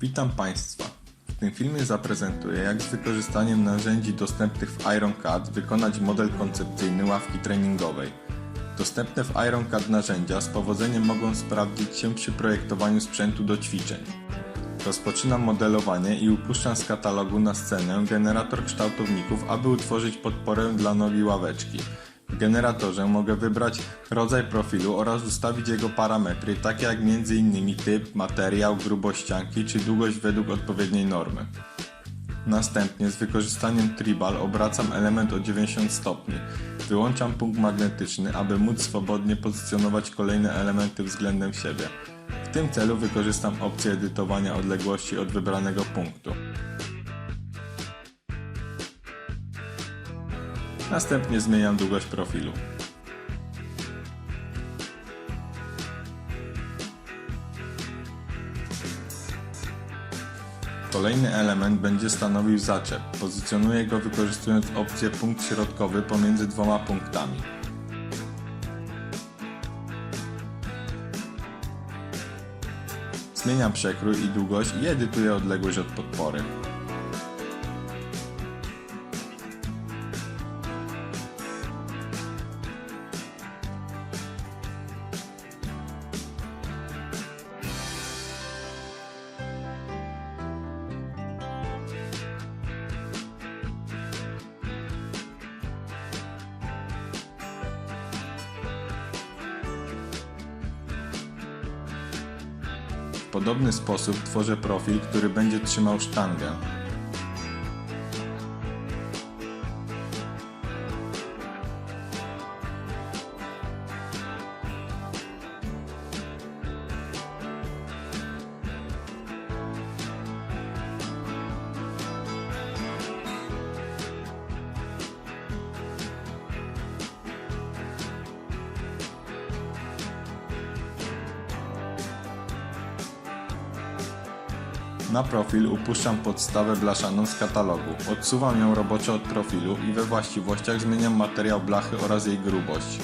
Witam Państwa. W tym filmie zaprezentuję, jak z wykorzystaniem narzędzi dostępnych w IronCAD wykonać model koncepcyjny ławki treningowej. Dostępne w IronCAD narzędzia z powodzeniem mogą sprawdzić się przy projektowaniu sprzętu do ćwiczeń. Rozpoczynam modelowanie i upuszczam z katalogu na scenę generator kształtowników, aby utworzyć podporę dla nogi ławeczki. W generatorze mogę wybrać rodzaj profilu oraz ustawić jego parametry, takie jak m.in. typ, materiał, grubość ścianki czy długość według odpowiedniej normy. Następnie z wykorzystaniem tribal obracam element o 90 stopni. Wyłączam punkt magnetyczny, aby móc swobodnie pozycjonować kolejne elementy względem siebie. W tym celu wykorzystam opcję edytowania odległości od wybranego punktu. Następnie zmieniam długość profilu. Kolejny element będzie stanowił zaczep. Pozycjonuję go wykorzystując opcję punkt środkowy pomiędzy dwoma punktami. Zmieniam przekrój i długość i edytuję odległość od podpory. Podobny sposób tworzę profil, który będzie trzymał sztangę. Na profil upuszczam podstawę blaszaną z katalogu. Odsuwam ją roboczo od profilu i we właściwościach zmieniam materiał blachy oraz jej grubość.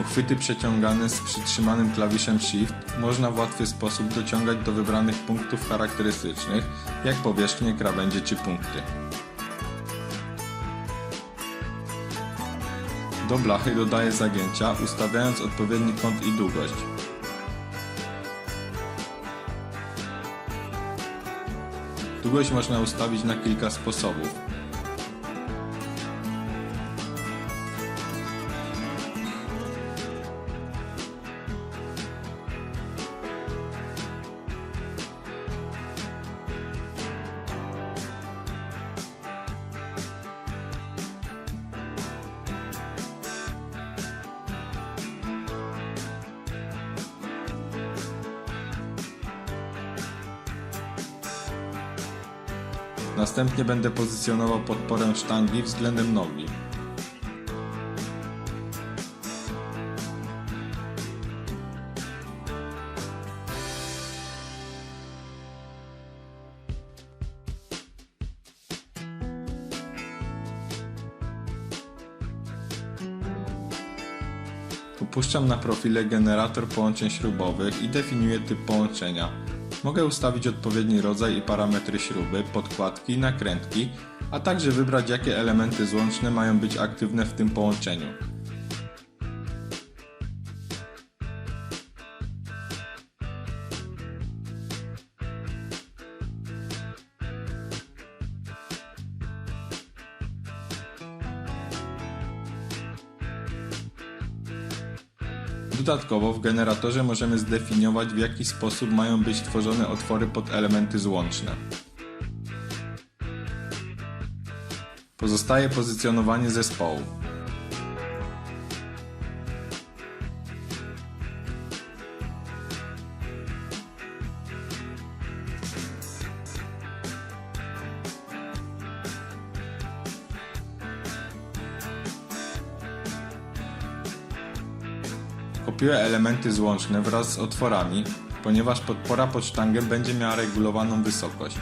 Uchwyty przeciągane z przytrzymanym klawiszem Shift można w łatwy sposób dociągać do wybranych punktów charakterystycznych, jak powierzchnie, krawędzie czy punkty. Do blachy dodaję zagięcia, ustawiając odpowiedni kąt i długość. Długość można ustawić na kilka sposobów. Następnie będę pozycjonował podporę sztangi względem nogi. Upuszczam na profile generator połączeń śrubowych i definiuję typ połączenia. Mogę ustawić odpowiedni rodzaj i parametry śruby, podkładki, nakrętki, a także wybrać jakie elementy złączne mają być aktywne w tym połączeniu. Dodatkowo w generatorze możemy zdefiniować w jaki sposób mają być tworzone otwory pod elementy złączne. Pozostaje pozycjonowanie zespołu. Kopiuję elementy złączne wraz z otworami, ponieważ podpora pod sztangę będzie miała regulowaną wysokość.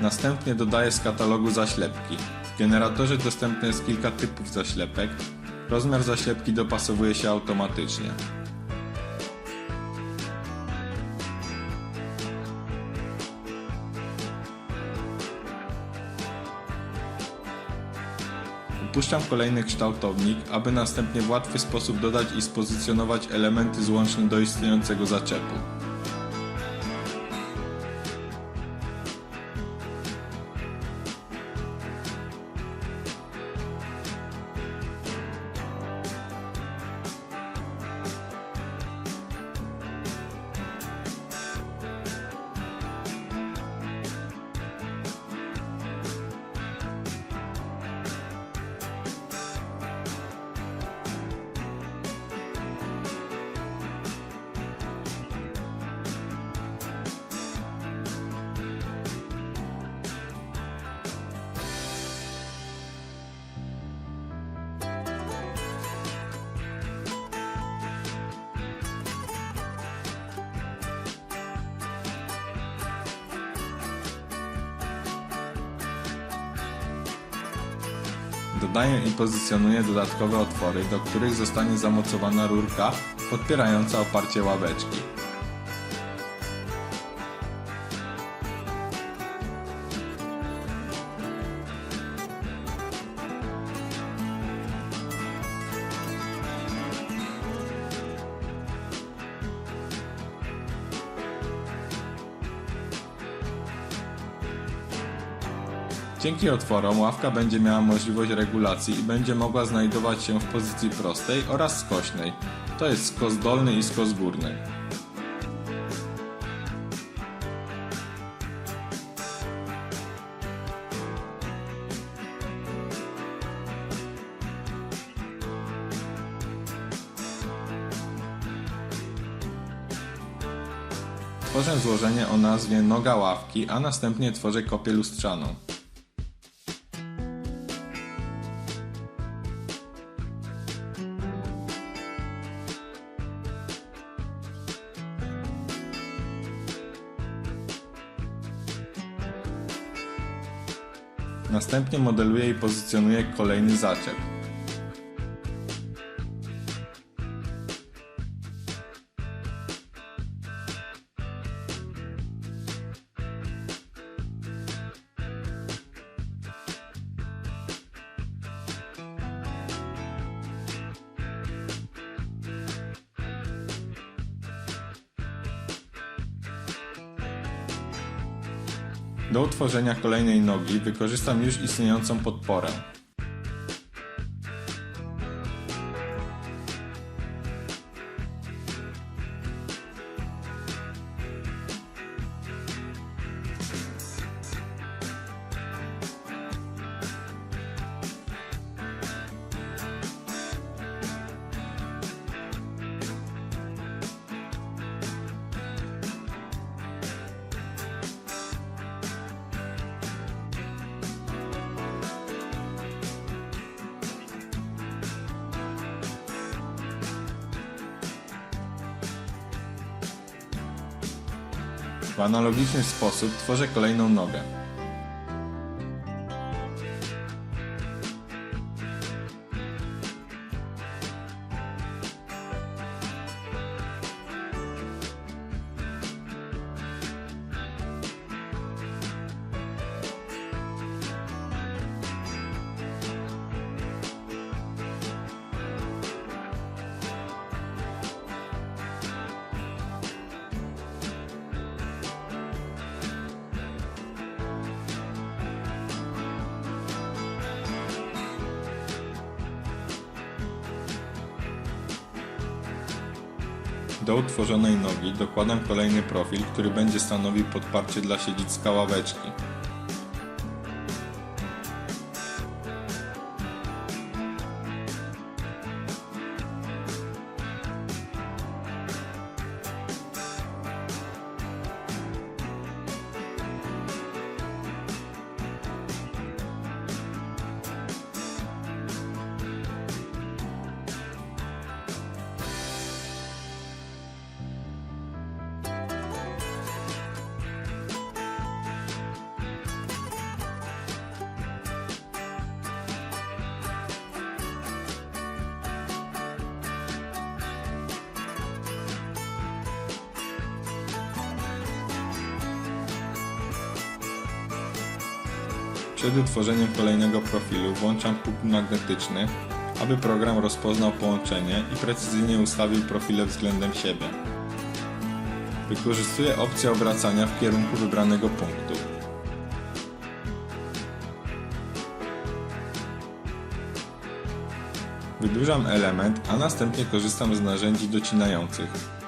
Następnie dodaję z katalogu zaślepki. Generatorze dostępne jest kilka typów zaślepek. Rozmiar zaślepki dopasowuje się automatycznie. Upuszczam kolejny kształtownik, aby następnie w łatwy sposób dodać i spozycjonować elementy złączne do istniejącego zaczepu. Dodaję i pozycjonuję dodatkowe otwory, do których zostanie zamocowana rurka podpierająca oparcie ławeczki. Dzięki otworom ławka będzie miała możliwość regulacji i będzie mogła znajdować się w pozycji prostej oraz skośnej, to jest skos dolny i skos górny. Tworzę złożenie o nazwie noga ławki, a następnie tworzę kopię lustrzaną. Następnie modeluję i pozycjonuję kolejny zaczep. Do utworzenia kolejnej nogi wykorzystam już istniejącą podporę. W analogiczny sposób tworzę kolejną nogę. Do utworzonej nogi dokładam kolejny profil, który będzie stanowił podparcie dla siedziska ławeczki. Przed utworzeniem kolejnego profilu włączam pług magnetyczny, aby program rozpoznał połączenie i precyzyjnie ustawił profile względem siebie. Wykorzystuję opcję obracania w kierunku wybranego punktu. Wydłużam element, a następnie korzystam z narzędzi docinających.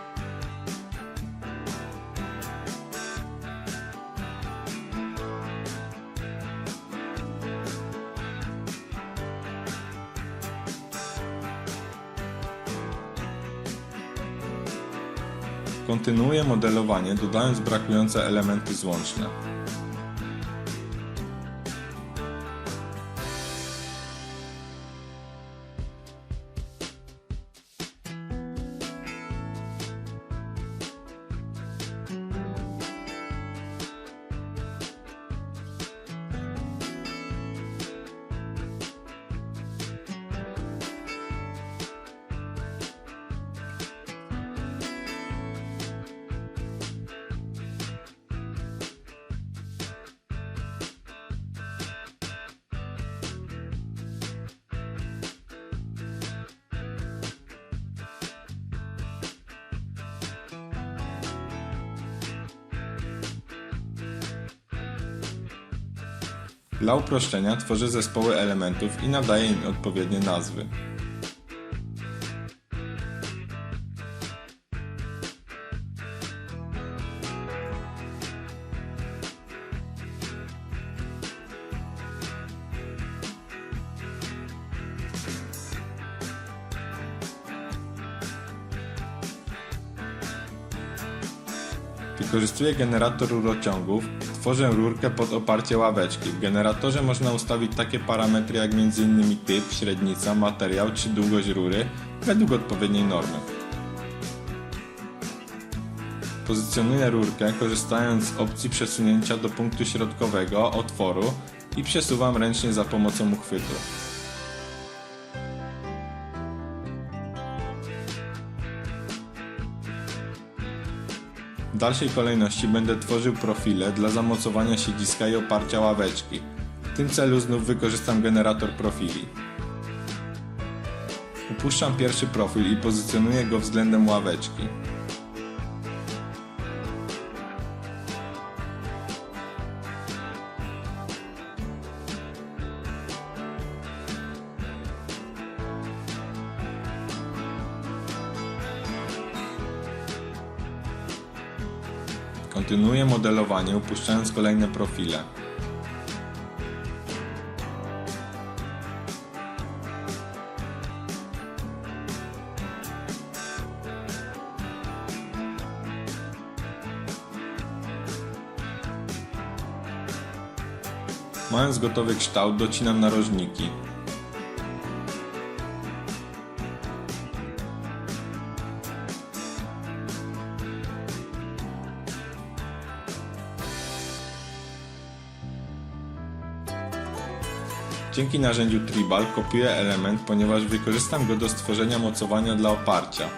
Kontynuuję modelowanie, dodając brakujące elementy złączne. Dla uproszczenia tworzę zespoły elementów i nadaję im odpowiednie nazwy. Wykorzystuję generator rurociągów, tworzę rurkę pod oparcie ławeczki. W generatorze można ustawić takie parametry jak m.in. typ, średnica, materiał czy długość rury według odpowiedniej normy. Pozycjonuję rurkę korzystając z opcji przesunięcia do punktu środkowego otworu i przesuwam ręcznie za pomocą uchwytu. Dalszej kolejności będę tworzył profile dla zamocowania siedziska i oparcia ławeczki. W tym celu znów wykorzystam generator profili. Upuszczam pierwszy profil i pozycjonuję go względem ławeczki. Kontynuuję modelowanie upuszczając kolejne profile. Mając gotowy kształt, docinam narożniki. Dzięki narzędziu Tribal kopiuję element, ponieważ wykorzystam go do stworzenia mocowania dla oparcia.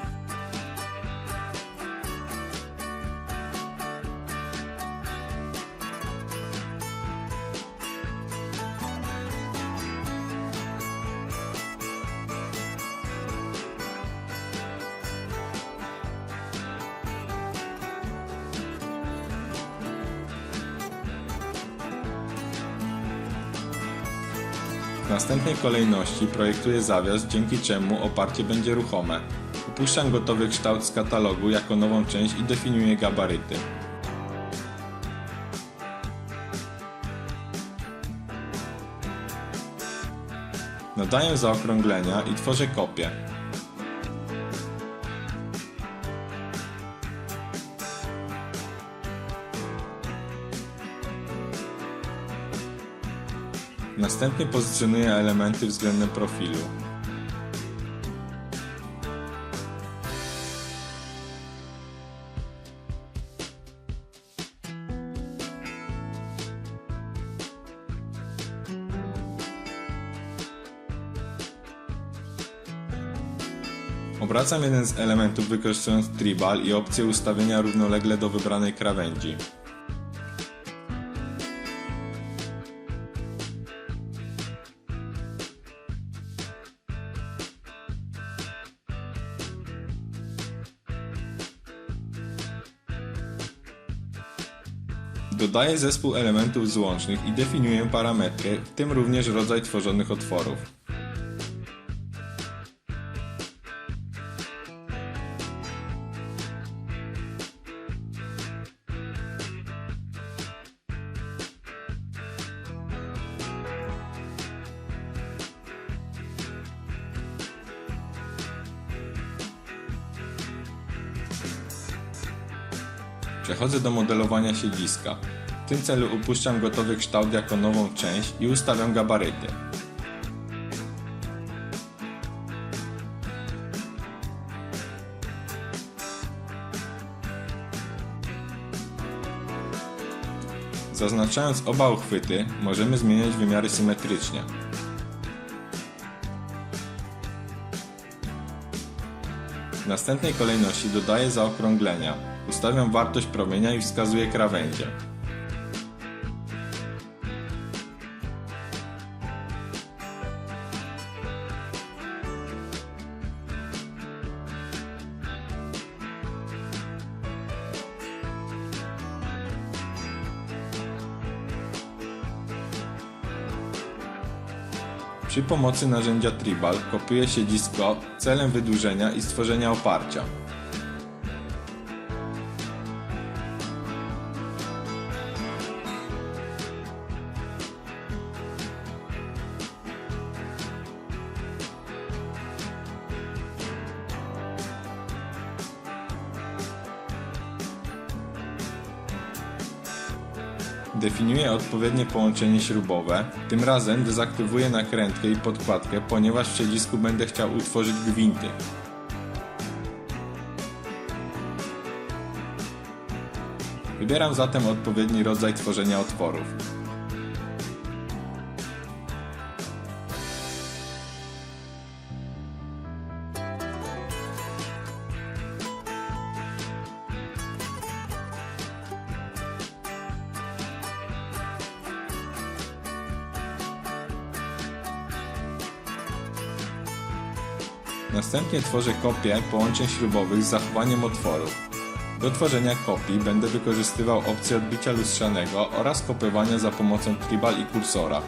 W następnej kolejności projektuję zawias, dzięki czemu oparcie będzie ruchome. Upuszczam gotowy kształt z katalogu jako nową część i definiuję gabaryty. Nadaję zaokrąglenia i tworzę kopię. Następnie pozycjonuję elementy względem profilu. Obracam jeden z elementów wykorzystując tribal i opcję ustawienia równolegle do wybranej krawędzi. Dodaję zespół elementów złącznych i definiuję parametry, w tym również rodzaj tworzonych otworów. Przechodzę do modelowania siedziska. W tym celu upuszczam gotowy kształt jako nową część i ustawiam gabaryty. Zaznaczając oba uchwyty, możemy zmieniać wymiary symetrycznie. W następnej kolejności dodaję zaokrąglenia. Ustawiam wartość promienia i wskazuję krawędzie. Przy pomocy narzędzia Tribal kopiuję siedzisko celem wydłużenia i stworzenia oparcia. Definiuję odpowiednie połączenie śrubowe. Tym razem dezaktywuję nakrętkę i podkładkę, ponieważ w siedzisku będę chciał utworzyć gwinty. Wybieram zatem odpowiedni rodzaj tworzenia otworów. Następnie tworzę kopię połączeń śrubowych z zachowaniem otworów. Do tworzenia kopii będę wykorzystywał opcję odbicia lustrzanego oraz kopiowania za pomocą tribal i kursora.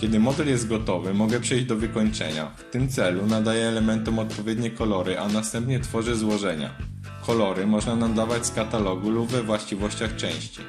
Kiedy model jest gotowy, mogę przejść do wykończenia. W tym celu nadaję elementom odpowiednie kolory, a następnie tworzę złożenia. Kolory można nadawać z katalogu lub we właściwościach części.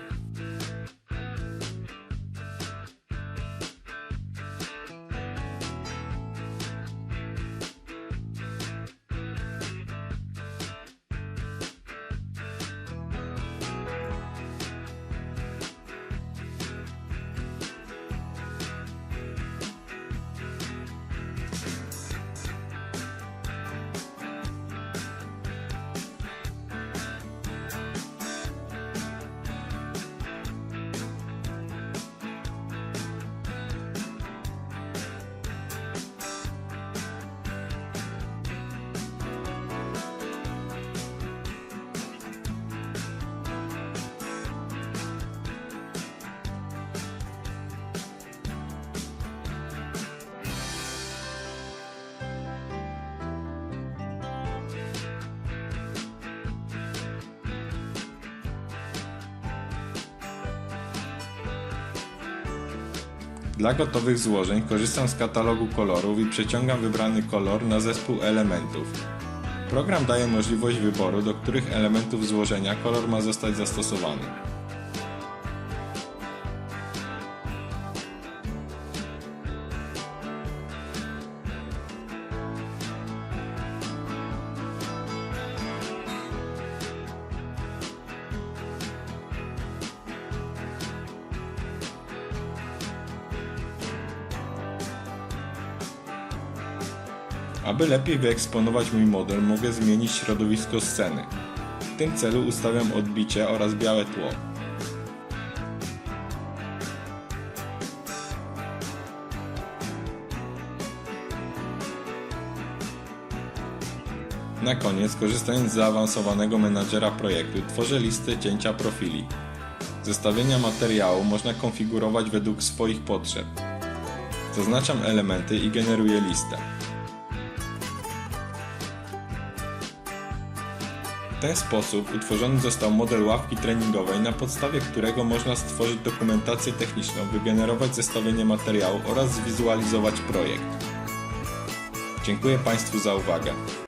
Dla gotowych złożeń korzystam z katalogu kolorów i przeciągam wybrany kolor na zespół elementów. Program daje możliwość wyboru, do których elementów złożenia kolor ma zostać zastosowany. Aby lepiej wyeksponować mój model, mogę zmienić środowisko sceny. W tym celu ustawiam odbicie oraz białe tło. Na koniec, korzystając z zaawansowanego menadżera projektu, tworzę listę cięcia profili. Zestawienia materiału można konfigurować według swoich potrzeb. Zaznaczam elementy i generuję listę. Ten sposób utworzony został model ławki treningowej, na podstawie którego można stworzyć dokumentację techniczną, wygenerować zestawienie materiału oraz zwizualizować projekt. Dziękuję Państwu za uwagę.